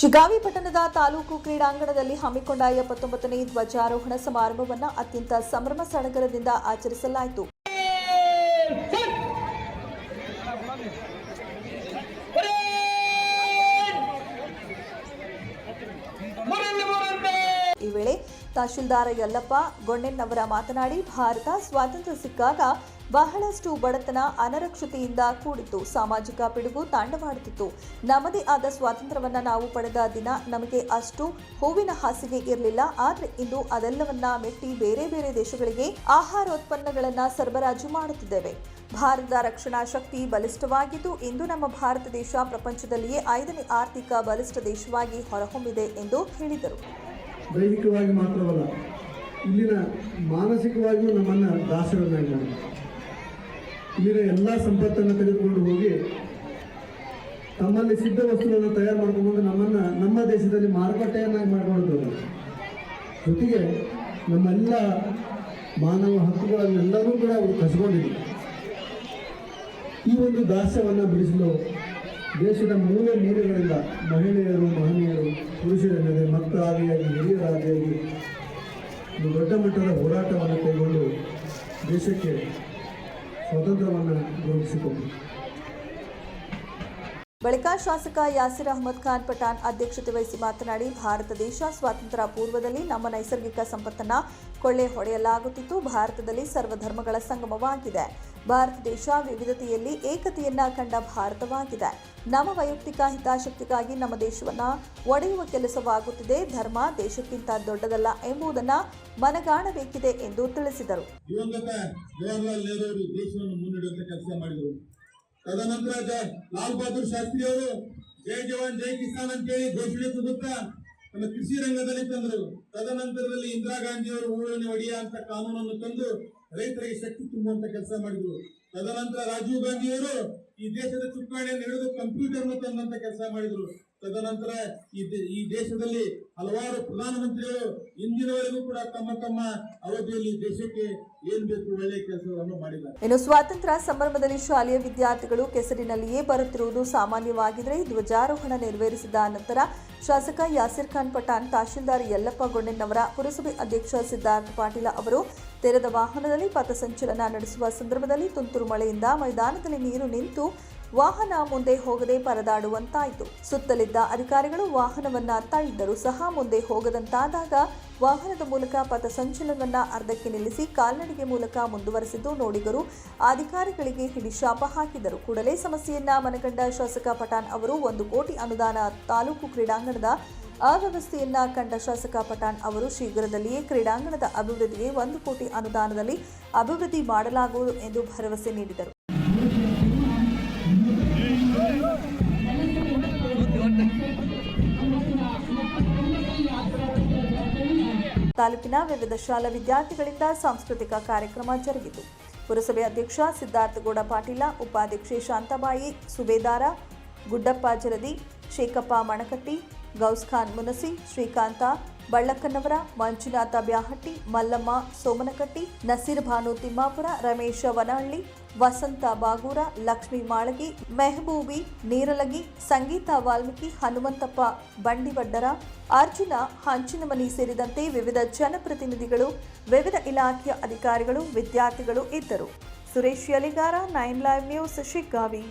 ಶಿಗಾವಿ ಪಟ್ಟಣದ ತಾಲೂಕು ಕ್ರೀಡಾಂಗಣದಲ್ಲಿ ಹಮ್ಮಿಕೊಂಡ ಎಪ್ಪತ್ತೊಂಬತ್ತನೇ ಧ್ವಜಾರೋಹಣ ಸಮಾರಂಭವನ್ನು ಅತ್ಯಂತ ಸಂಭ್ರಮ ಸಡಗರದಿಂದ ಆಚರಿಸಲಾಯಿತು. ಈ ವೇಳೆ ತಹಶೀಲ್ದಾರ್ ಯಲ್ಲಪ್ಪ ಗೊಂಡೆನ್ನವರ ಮಾತನಾಡಿ, ಭಾರತ ಸ್ವಾತಂತ್ರ್ಯ ಸಿಕ್ಕಾಗ ಬಹಳಷ್ಟು ಬಡತನ ಅನರಕ್ಷತೆಯಿಂದ ಕೂಡಿತ್ತು. ಸಾಮಾಜಿಕ ಪಿಡುಗು ತಾಂಡವಾಡುತ್ತಿತ್ತು. ನಮ್ಮದೇ ಆದ ಸ್ವಾತಂತ್ರ್ಯವನ್ನ ನಾವು ಪಡೆದ ದಿನ ನಮಗೆ ಅಷ್ಟು ಹೂವಿನ ಹಾಸಿಗೆ ಇರಲಿಲ್ಲ. ಆದರೆ ಇಂದು ಅದೆಲ್ಲವನ್ನ ಮೆಟ್ಟಿ ಬೇರೆ ಬೇರೆ ದೇಶಗಳಿಗೆ ಆಹಾರೋತ್ಪನ್ನಗಳನ್ನ ಸರಬರಾಜು ಮಾಡುತ್ತಿದ್ದೇವೆ. ಭಾರತದ ರಕ್ಷಣಾ ಶಕ್ತಿ ಬಲಿಷ್ಠವಾಗಿದ್ದು, ಇಂದು ನಮ್ಮ ಭಾರತ ದೇಶ ಪ್ರಪಂಚದಲ್ಲಿಯೇ ಐದನೇ ಆರ್ಥಿಕ ಬಲಿಷ್ಠ ದೇಶವಾಗಿ ಹೊರಹೊಮ್ಮಿದೆ ಎಂದು ಹೇಳಿದರು. ದೈಹಿಕವಾಗಿ ಮಾತ್ರವಲ್ಲ, ಇಲ್ಲಿನ ಮಾನಸಿಕವಾಗಿಯೂ ನಮ್ಮನ್ನು ದಾಸರನ್ನಾಗಿ ಇಲ್ಲಿನ ಎಲ್ಲ ಸಂಪತ್ತನ್ನು ತೆಗೆದುಕೊಂಡು ಹೋಗಿ ತಮ್ಮಲ್ಲಿ ಸಿದ್ಧ ವಸ್ತುಗಳನ್ನು ತಯಾರು ಮಾಡ್ಕೊಂಡು ನಮ್ಮನ್ನು, ನಮ್ಮ ದೇಶದಲ್ಲಿ ಮಾರುಕಟ್ಟೆಯನ್ನಾಗಿ ಮಾಡಿಕೊಂಡಿದ್ದಾರೆ ಜೊತೆಗೆ ನಮ್ಮೆಲ್ಲ ಮಾನವ ಹಕ್ಕುಗಳನ್ನೆಲ್ಲರೂ ಕೂಡ ಅವರು ಕಸ್ಕೊಂಡಿದೆ ಈ ಒಂದು ದಾಸ್ಯವನ್ನು ಬಿಡಿಸಲು ದೇಶದ ಮೂಲೆ ಮೂಲೆಗಳಿಂದ ಮಹಿಳೆಯರು, ಮಹನೀಯರು ಪುರುಷರೆನ್ನದೆ ಮಕ್ಕಳಾದಿಯಾಗಿ ಹಿರಿಯರಾದಿಯಾಗಿ ಒಂದು ದೊಡ್ಡ ಮಟ್ಟದ ಹೋರಾಟವನ್ನು ಕೈಗೊಂಡು ದೇಶಕ್ಕೆ ಸ್ವಾತಂತ್ರ್ಯವನ್ನು ಘೋಷಿಸಿಕೊಂಡರು ಬಳಿಕ ಶಾಸಕ ಯಾಸಿರ್ ಅಹಮದ್ ಖಾನ್ ಪಠಾಣ್ ಅಧ್ಯಕ್ಷತೆ ವಹಿಸಿ ಮಾತನಾಡಿ, ಭಾರತ ದೇಶ ಸ್ವಾತಂತ್ರ್ಯ ಪೂರ್ವದಲ್ಲಿ ನಮ್ಮ ನೈಸರ್ಗಿಕ ಸಂಪತ್ತನ್ನು ಕೊಳ್ಳೆ ಹೊಡೆಯಲಾಗುತ್ತಿತ್ತು. ಭಾರತದಲ್ಲಿ ಸರ್ವಧರ್ಮಗಳ ಸಂಗಮವಾಗಿದೆ. ಭಾರತ ದೇಶ ವಿವಿಧತೆಯಲ್ಲಿ ಏಕತೆಯನ್ನ ಕಂಡ ಭಾರತವಾಗಿದೆ. ನಮ್ಮ ವೈಯಕ್ತಿಕ ಹಿತಾಸಕ್ತಿಗಾಗಿ ನಮ್ಮ ದೇಶವನ್ನ ಒಡೆಯುವ ಕೆಲಸವಾಗುತ್ತಿದೆ. ಧರ್ಮ ದೇಶಕ್ಕಿಂತ ದೊಡ್ಡದಲ್ಲ ಎಂಬುದನ್ನ ಮನಗಾಣಬೇಕಿದೆ ಎಂದು ತಿಳಿಸಿದರು. ತದನಂತರ ಲಾಲ್ ಬಹದ್ದೂರ್ ಶಾಸ್ತ್ರಿ ಅವರು, ಜೈ ಜವಾನ್, ಜೈ ಕಿಸಾನ್ ಅಂತೇಳಿ ಘೋಷಣೆ ಕೂಗುತ್ತಾ ನಮ್ಮ ಕೃಷಿ ರಂಗದಲ್ಲಿ ತಂದರು. ತದನಂತರದಲ್ಲಿ ಇಂದಿರಾ ಗಾಂಧಿ ಅವರು ಊಳನೆ ಒಡೆಯ ಅಂತ ಕಾನೂನನ್ನು ತಂದು ರೈತರಿಗೆ ಶಕ್ತಿ ತುಂಬುವಂತ ಕೆಲಸ ಮಾಡಿದ್ರು. ತದನಂತರ ರಾಜೀವ್ ಗಾಂಧಿ ಅವರು ಈ ದೇಶದ ಚುಕ್ಕಾಣಿಯನ್ನು ಹಿಡಿದು ಕಂಪ್ಯೂಟರ್ ತಂದಂತ ಕೆಲಸ ಮಾಡಿದ್ರು. ತದನಂತರ ಈ ದೇಶದಲ್ಲಿ ಹಲವಾರು ಪ್ರಧಾನಮಂತ್ರಿಗಳು ಇಂದಿನವರೆಗೂ ಕೂಡ ತಮ್ಮ ತಮ್ಮ ಅವಧಿಯಲ್ಲಿ ದೇಶಕ್ಕೆ ಏನ್ ಬೇಕು ಒಳ್ಳೆಯ ಕೆಲಸವನ್ನು ಮಾಡಿದ್ದಾರೆ. ಇನ್ನು ಸ್ವಾತಂತ್ರ್ಯ ಸಂಭ್ರಮದಲ್ಲಿ ಶಾಲೆಯ ವಿದ್ಯಾರ್ಥಿಗಳು ಕೆಸರಿನಲ್ಲಿಯೇ ಬರುತ್ತಿರುವುದು ಸಾಮಾನ್ಯವಾಗಿದ್ರೆ ಧ್ವಜಾರೋಹಣ ನೆರವೇರಿಸಿದ ನಂತರ ಶಾಸಕ ಯಾಸಿರ್ ಖಾನ್ ಪಠಾಣ್, ತಹಶೀಲ್ದಾರ್ ಯಲ್ಲಪ್ಪ ಗೊಣ್ಣೆನ್ನವರ ಪುರಸಭೆ ಅಧ್ಯಕ್ಷ ಸಿದ್ಧಾರ್ಥ ಪಾಟೀಲ ಅವರು ತೆರೆದ ವಾಹನದಲ್ಲಿ ಪಥಸಂಚಲನ ನಡೆಸುವ ಸಂದರ್ಭದಲ್ಲಿ ತುಂತುರು ಮಳೆಯಿಂದ ಮೈದಾನದಲ್ಲಿ ನೀರು ನಿಂತು ವಾಹನ ಮುಂದೆ ಹೋಗದೆ ಪರದಾಡುವಂತಾಯಿತು. ಸುತ್ತಲಿದ್ದ ಅಧಿಕಾರಿಗಳು ವಾಹನವನ್ನ ತಳ್ಳಿದ್ದರೂ ಸಹ ಮುಂದೆ ಹೋಗದಂತಾದಾಗ ವಾಹನದ ಮೂಲಕ ಪಥಸಂಚಲನವನ್ನು ಅರ್ಧಕ್ಕೆ ನಿಲ್ಲಿಸಿ ಕಾಲ್ನಡಿಗೆ ಮೂಲಕ ಮುಂದುವರೆಸಿದ್ದು ನೋಡಿಗರು, ಅಧಿಕಾರಿಗಳಿಗೆ ಹಿಡಿಶಾಪ ಹಾಕಿದರು ಕೂಡಲೇ ಸಮಸ್ಯೆಯನ್ನ ಮನಗಂಡ ಶಾಸಕ ಪಠಾಣ್ ಅವರು ಒಂದು ಕೋಟಿ ಅನುದಾನ ತಾಲೂಕು ಕ್ರೀಡಾಂಗಣದ ಅವ್ಯವಸ್ಥೆಯನ್ನ ಕಂಡ ಶಾಸಕ ಪಠಾಣ್ ಅವರು ಶೀಘ್ರದಲ್ಲಿಯೇ ಕ್ರೀಡಾಂಗಣದ ಅಭಿವೃದ್ಧಿಗೆ ಒಂದು ಕೋಟಿ ಅನುದಾನದಲ್ಲಿ ಅಭಿವೃದ್ಧಿ ಮಾಡಲಾಗುವುದು ಎಂದು ಭರವಸೆ ನೀಡಿದರು. ತಾಲೂಕಿನ ವಿವಿಧ ಶಾಲಾ ವಿದ್ಯಾರ್ಥಿಗಳಿಂದ ಸಾಂಸ್ಕೃತಿಕ ಕಾರ್ಯಕ್ರಮ ಜರುಗಿತು. ಪುರಸಭೆ ಅಧ್ಯಕ್ಷ ಸಿದ್ಧಾರ್ಥಗೌಡ ಪಾಟೀಲ, ಉಪಾಧ್ಯಕ್ಷೆ ಶಾಂತಬಾಯಿ, ಸುಬೇದಾರ ಗುಡ್ಡಪ್ಪ ಜರದಿ ಶೇಖಪ್ಪ ಮಣಕಟ್ಟಿ ಗೌಸ್ಖಾನ್ ಮುನಸಿ, ಶ್ರೀಕಾಂತ ಬಳ್ಳಕ್ಕನವರ, ಮಂಜುನಾಥ ಬ್ಯಾಹಟ್ಟಿ, ಮಲ್ಲಮ್ಮ ಸೋಮನಕಟ್ಟಿ, ನಸೀರ್ ಭಾನು ತಿಮ್ಮಾಪುರ, ರಮೇಶ ವನಹಳ್ಳಿ ವಸಂತ ಬಾಗೂರ, ಲಕ್ಷ್ಮೀ ಮಾಳಗಿ, ಮೆಹಬೂಬಿ, ನೀರಲಗಿ, ಸಂಗೀತ ವಾಲ್ಮೀಕಿ, ಹನುಮಂತಪ್ಪ, ಬಂಡಿವಡ್ಡರ, ಅರ್ಜುನ, ಹಂಚಿನಮನಿ ಸೇರಿದಂತೆ ವಿವಿಧ ಜನಪ್ರತಿನಿಧಿಗಳು, ವಿವಿಧ ಇಲಾಖೆಯ ಅಧಿಕಾರಿಗಳು, ವಿದ್ಯಾರ್ಥಿಗಳು ಇದ್ದರು. Suresh Yaligar nine live news, Shiggavi.